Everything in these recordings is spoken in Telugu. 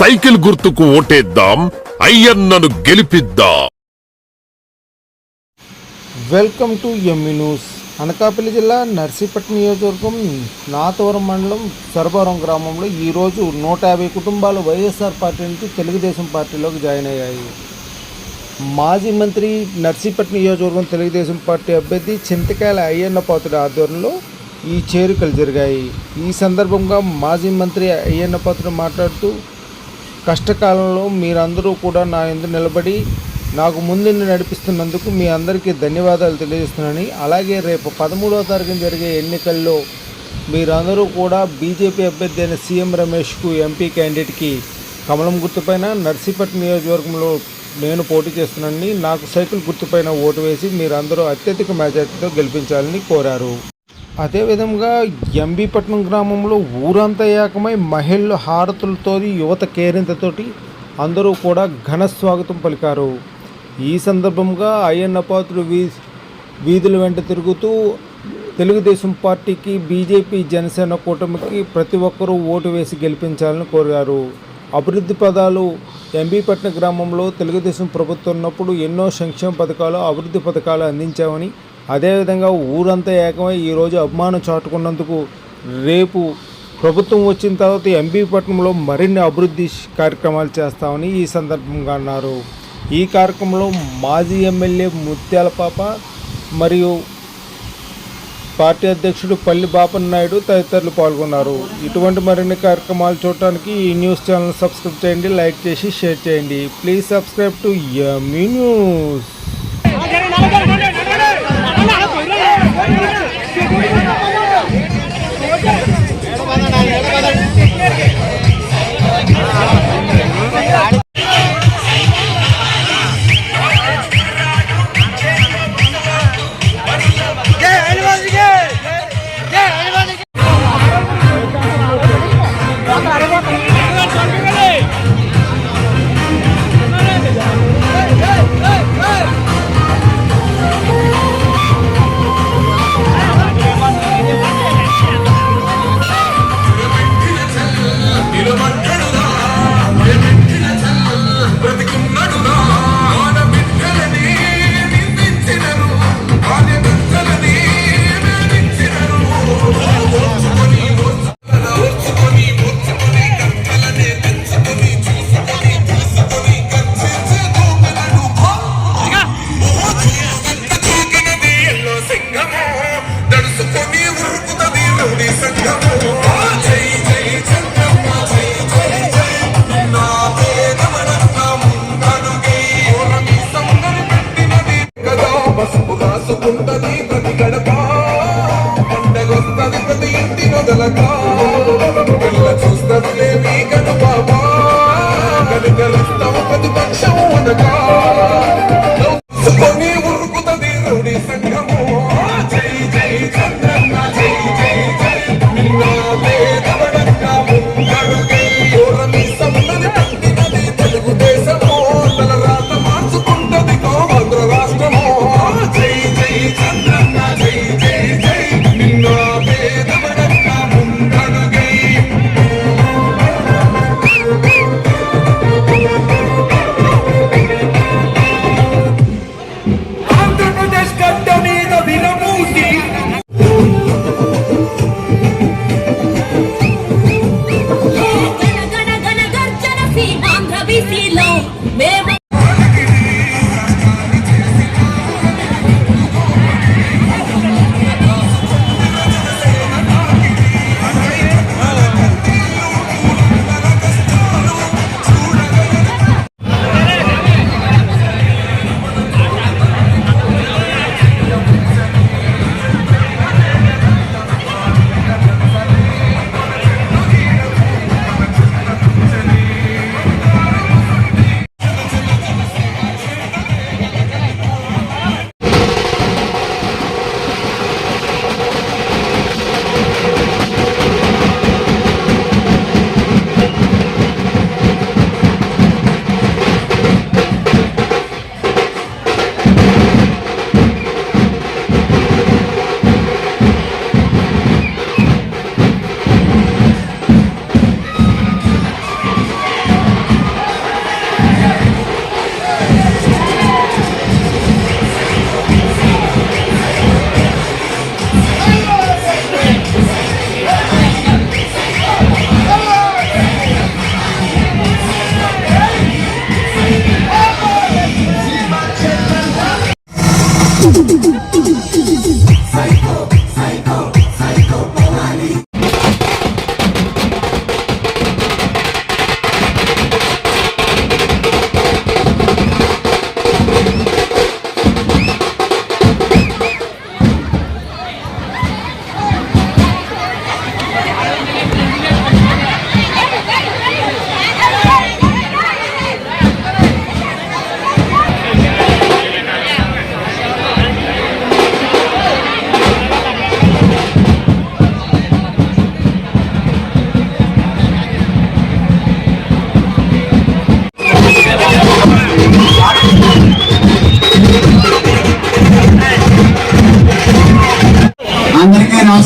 సైకిల్ గుర్తుకు ఓటేద్దాం అయ్యన్నను గెలిపిద్దాం. Welcome to M E news. Anakapalli జిల్లా నర్సీపట్నం నియోజకవర్గం నాతవరం మండలం సర్వరం గ్రామంలో ఈరోజు నూట యాభై కుటుంబాలు వైఎస్ఆర్ పార్టీ నుంచి తెలుగుదేశం పార్టీలోకి జాయిన్ అయ్యాయి. మాజీ మంత్రి నర్సీపట్నం నియోజకవర్గం తెలుగుదేశం పార్టీ అభ్యర్థి చింతకాయల అయ్యన్న పాత్రుడి ఆధ్వర్యంలో ఈ చేరికలు జరిగాయి. ఈ సందర్భంగా మాజీ మంత్రి అయ్యన్న పాత్రుడు మాట్లాడుతూ కష్టకాలంలో మీరందరూ కూడా నా ఎందు నిలబడి నాకు ముందుండి నడిపిస్తున్నందుకు మీ అందరికీ ధన్యవాదాలు తెలియజేస్తున్నాను అలాగే రేపు పదమూడవ తారీఖున జరిగే ఎన్నికల్లో మీరందరూ కూడా బీజేపీ అభ్యర్థి అయిన సీఎం రమేష్కు ఎంపీ క్యాండిడేట్కి కమలం గుర్తుపైన నర్సీపట్నం నియోజకవర్గంలో నేను పోటీ చేస్తున్నానని నాకు సైకిల్ గుర్తుపైన ఓటు వేసి మీరందరూ అత్యధిక మెజార్టీతో గెలిపించాలని కోరారు. అదేవిధంగా ఎంబీపట్నం గ్రామంలో ఊరంతా ఏకమై మహిళలు హారతులతో యువత కేరింతతోటి అందరూ కూడా ఘన స్వాగతం పలికారు. ఈ సందర్భంగా అయ్యన్న పాత్రుడు వీ వీధుల వెంట తిరుగుతూ తెలుగుదేశం పార్టీకి బీజేపీ జనసేన కూటమికి ప్రతి ఒక్కరూ ఓటు వేసి గెలిపించాలని కోరారు. అభివృద్ధి పదాలు ఎంబీపట్నం గ్రామంలో తెలుగుదేశం ప్రభుత్వం ఉన్నప్పుడు ఎన్నో సంక్షేమ పథకాలు అభివృద్ధి పథకాలు అందించామని అదేవిధంగా ఊరంతా ఏకమై ఈరోజు అభిమానం చాటుకున్నందుకు రేపు ప్రభుత్వం వచ్చిన తర్వాత ఎంబీపట్నంలో మరిన్ని అభివృద్ధి కార్యక్రమాలు చేస్తామని ఈ సందర్భంగా అన్నారు. ఈ కార్యక్రమంలో మాజీ ఎమ్మెల్యే ముత్యాల పాప మరియు పార్టీ అధ్యక్షుడు పల్లి బాపన్ నాయుడు తదితరులు పాల్గొన్నారు. ఇటువంటి మరిన్ని కార్యక్రమాలు చూడటానికి ఈ న్యూస్ ఛానల్ సబ్స్క్రైబ్ చేయండి లైక్ చేసి షేర్ చేయండి. Please subscribe to me news. Like. God.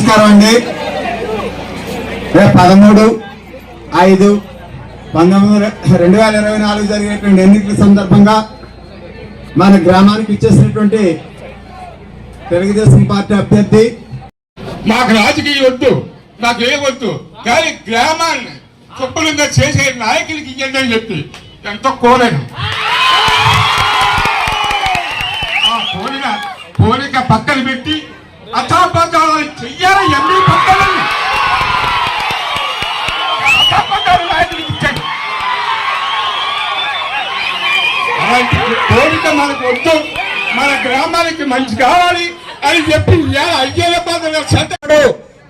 నమస్కారం అండి. రేపు పదమూడు ఐదు పంతొమ్మిది రెండు వేల ఇరవై నాలుగు జరిగినటువంటి ఎన్నికల సందర్భంగా మన గ్రామానికి ఇచ్చేసినటువంటి తెలుగుదేశం పార్టీ అభ్యర్థి. మాకు రాజకీయ వద్దు నాకు ఏ వద్దు కానీ గ్రామాన్ని శుభ్రంగా చేసే నాయకులకి ఇవ్వండి అని చెప్పి ఎంతో కోరాను. ఆ కోరిన కోరిక పక్కన పెట్టి అచాపచారాలు చెయ్యాలి ఎన్ని పక్కనని అచాపచార నాయకులకి ఇచ్చండి అలాంటి కోరిక మనకు వద్దు మన గ్రామానికి మంచి కావాలి అని చెప్పి.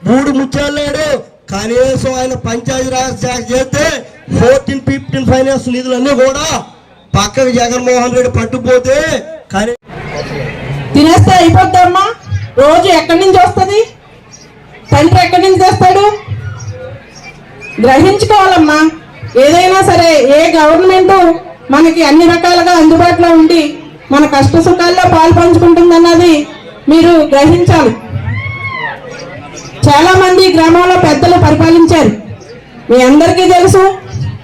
మూడు ముత్యాలేడు కనీసం ఆయన పంచాయతీ రాజ్ శాఖ చేస్తే ఫోర్టీన్ ఫిఫ్టీన్ ఫైనాన్స్ నిధులన్నీ కూడా పక్కకు జగన్మోహన్ రెడ్డి పట్టుపోతే కానీ తినేస్తే అయిపోద్దమ్మా. రోజు ఎక్కడి నుంచి వస్తుంది? తండ్రి ఎక్కడి నుంచి తెస్తాడు? గ్రహించుకోవాలమ్మా. ఏదైనా సరే ఏ గవర్నమెంట్ మనకి అన్ని రకాలుగా అందుబాటులో ఉండి మన కష్ట సుఖాల్లో పాలు పంచుకుంటుందన్నది మీరు గ్రహించాలి. చాలా మంది గ్రామాల్లో పెద్దలు పరిపాలించారు. మీ అందరికీ తెలుసు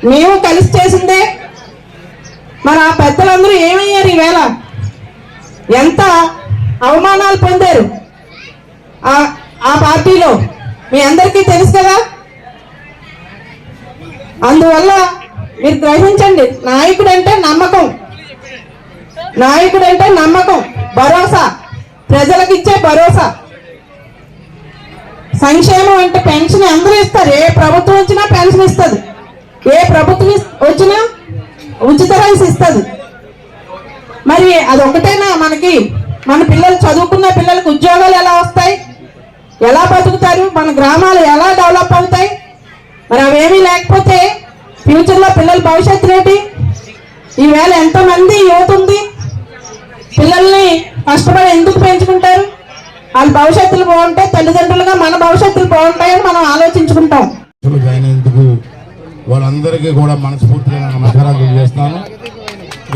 మేము కలిసి చేసిందే. మరి ఆ పెద్దలందరూ ఏమయ్యారు ఈవేళ? ఎంత అవమానాలు పొందారు? ఆ ఆ పార్టీలో మీ అందరికీ తెలుసు కదా? అందువల్ల మీరు గ్రహించండి నాయకుడు అంటే నమ్మకం. నాయకుడు అంటే నమ్మకం భరోసా. ప్రజలకు ఇచ్చే భరోసా. సంక్షేమం అంటే పెన్షన్ అందరూ ఇస్తారు. ఏ ప్రభుత్వం వచ్చినా పెన్షన్ ఇస్తుంది. ఏ ప్రభుత్వం వచ్చినా ఉచిత రైస్ ఇస్తుంది. మరి అది ఒకటేనా మనకి? మన పిల్లలు చదువుకున్న పిల్లలకు ఉద్యోగాలు ఎలా వస్తాయి? ఎలా బతుకుతారు? మన గ్రామాలు ఎలా డెవలప్ అవుతాయి? మరి అవేమీ లేకపోతే ఫ్యూచర్లో పిల్లల భవిష్యత్తు ఏంటి ఈవేళ ఎంతమంది యువత ఉంది? పిల్లల్ని కష్టపడి ఎందుకు పెంచుకుంటారు? వాళ్ళ భవిష్యత్తులు బాగుంటాయి తల్లిదండ్రులుగా మన భవిష్యత్తులు బాగుంటాయని మనం ఆలోచించుకుంటాం. జాయిన్ అయినందుకు వాళ్ళందరికీ కూడా మనస్ఫూర్తిగా నమస్కారాలు తెలియజేస్తాను.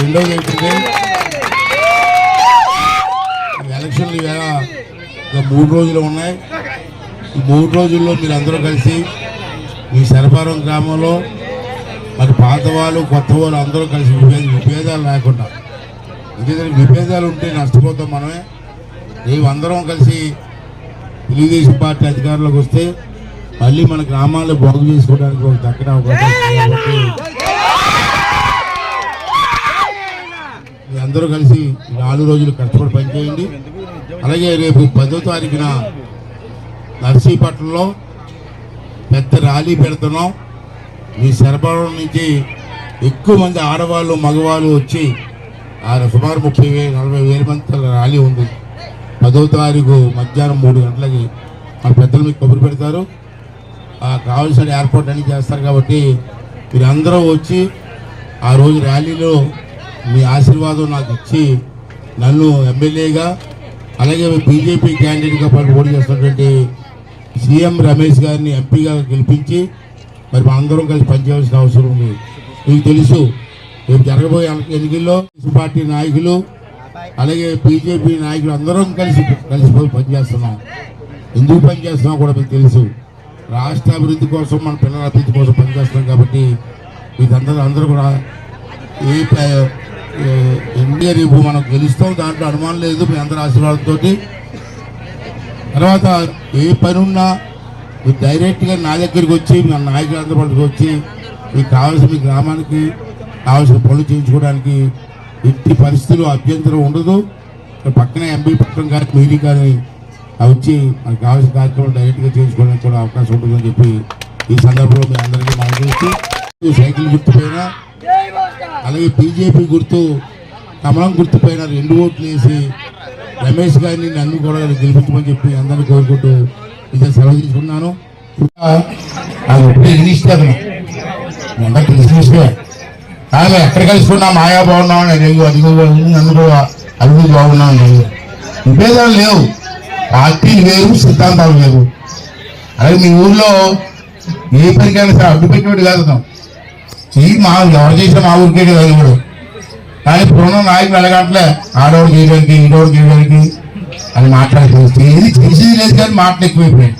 రెండోది ఏంటంటే ఎలక్షన్లు ఈవేళ మూడు రోజులు ఉన్నాయి. ఈ మూడు రోజుల్లో మీరు అందరూ కలిసి మీ సరఫారం గ్రామంలో మరి పాత వాళ్ళు కొత్త వాళ్ళు అందరూ కలిసి విభేదాలు లేకుండా ఎందుకంటే విభేదాలు ఉంటే నష్టపోతాం మనమే. అందరం కలిసి తెలుగుదేశం పార్టీ అధికారంలోకి వస్తే మళ్ళీ మన గ్రామాలు బాగు చేసుకోవడానికి ఒక దక్కన అవకాశం అందరూ కలిసి నాలుగు రోజులు కష్టపడి పనిచేయండి. అలాగే రేపు పదో తారీఖున నర్సీపట్నంలో పెద్ద ర్యాలీ పెడుతున్నాం. మీ సరఫరా నుంచి ఎక్కువ మంది ఆడవాళ్ళు మగవాళ్ళు వచ్చి ఆయన సుమారు ముప్పై వేలు నలభై వేల మంది ర్యాలీ ఉంది. పదో తారీఖు మధ్యాహ్నం మూడు గంటలకి మన పెద్దలు మీకు కబురు పెడతారు. ఆ ఏర్పాటు అన్ని చేస్తారు కాబట్టి మీరు అందరూ వచ్చి ఆ రోజు ర్యాలీలో మీ ఆశీర్వాదం నాకు ఇచ్చి నన్ను ఎమ్మెల్యేగా అలాగే బీజేపీ క్యాండిడేట్గా పాటు పోటీ చేస్తున్నటువంటి సీఎం రమేష్ గారిని ఎంపీగా గెలిపించి మరి మా అందరం కలిసి పనిచేయాల్సిన అవసరం ఉంది. మీకు తెలుసు రేపు జరగబోయే ఎన్నికల్లో పార్టీ నాయకులు అలాగే బీజేపీ నాయకులు అందరం కలిసి కలిసిపోయి పనిచేస్తున్నాం. ఎందుకు పనిచేస్తున్నాం కూడా మీకు తెలుసు. రాష్ట్ర అభివృద్ధి కోసం మన పిల్లల అభివృద్ధి కోసం పనిచేస్తున్నాం కాబట్టి మీకందరూ అందరూ కూడా ఏ ఎన్డీఏ రేపు మనం గెలుస్తాం దాంట్లో అనుమానం లేదు మీ అందరి ఆశీర్వాదంతో తర్వాత ఏ పని ఉన్నా మీరు డైరెక్ట్గా నా దగ్గరికి వచ్చి మా నాయకులందరి వచ్చి మీకు కావాల్సిన మీ గ్రామానికి కావాల్సిన పనులు చేయించుకోవడానికి ఎట్టి పరిస్థితులు అభ్యంతరం ఉండదు. పక్కనే ఎంపీ పక్కన కానీ మీటింగ్ కానీ అవి వచ్చి మనకు కావాల్సిన కార్యక్రమం డైరెక్ట్గా చేయించుకోవడానికి కూడా అవకాశం ఉంటుందని చెప్పి ఈ సందర్భంలో మీ అందరికీ మనం చేస్తూ సైకిల్ గుర్తు పైన అలాగే బీజేపీ గుర్తు కమలం గుర్తు పైన రెండు ఓట్లు వేసి రమేష్ గారిని నన్ను కూడా గెలిపించమని చెప్పి అందరిని కోరుకుంటూ ఇదే సెలవు తీసుకున్నాను. అది ఒకటే ఆమె ఎక్కడ కలుసుకున్నా మాయా బాగున్నాం అని అదిగో అదిగో బాగుంది, నన్ను కూడా అదిగో బాగున్నాం లేదు విభేదాలు లేవు. పార్టీలు వేరు సిద్ధాంతాలు లేవు అలాగే మీ ఊర్లో ఏ పరికైనా సరే అడ్డు పెట్టేవాడు కాదు ఈ మా ఎవరు చేసిన మా ఊరికే కదా ఇప్పుడు కానీ ఇప్పుడున్న నాయకులు అడగట్లే ఆడవాడు చేయడానికి ఈడవాడు చేయడానికి అని మాట్లాడుతుంది ఏది చేసేది లేదు కానీ మాటలు ఎక్కువైపోయాయి.